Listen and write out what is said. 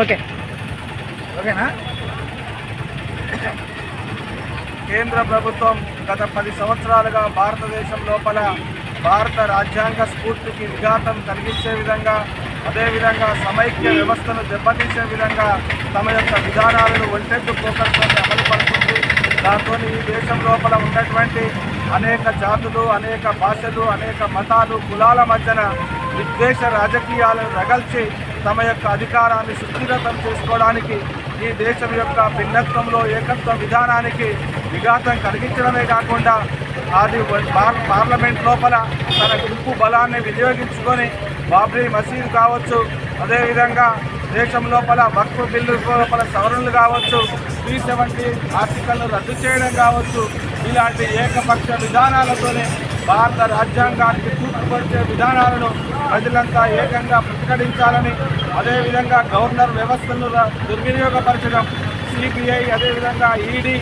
Okay. ఓకేనా? కేంద్ర ప్రభుత్వం గత పది సంవత్సరాలుగా భారతదేశం లోపల భారత రాజ్యాంగ స్ఫూర్తికి విఘాతం కలిగించే విధంగా అదేవిధంగా సమైక్య వ్యవస్థను దెబ్బతీసే విధంగా తమ యొక్క విధానాలను ఒంటెట్టు పోకడతో అమలు పడుతుంది. దాంతో ఈ దేశం లోపల ఉన్నటువంటి అనేక జాతులు అనేక భాషలు అనేక మతాలు కులాల మధ్యన విద్వేష రాజకీయాలను రగల్చి తమ యొక్క అధికారాన్ని సుస్థిరతం చేసుకోవడానికి ఈ దేశం యొక్క భిన్నత్వంలో ఏకత్వ విధానానికి విఘాతం కలిగించడమే కాకుండా అది పార్లమెంట్ లోపల తన గుంపు బలాన్ని వినియోగించుకొని బాబ్రీ మసీద్ కావచ్చు అదేవిధంగా దేశం లోపల వక్ఫ్ బిల్లు లోపల సవరణలు కావచ్చు త్రీ సెవెంటీ ఆర్టికల్ను రద్దు చేయడం కావచ్చు ఇలాంటి ఏకపక్ష విధానాలతోనే భారత రాజ్యాంగానికి తూర్పుపరిచే విధానాలను ప్రజలంతా ఏకంగా ప్రతిఘటించాలని అదేవిధంగా గవర్నర్ వ్యవస్థను దుర్వినియోగపరచడం సిబిఐ అదేవిధంగా ఈడీ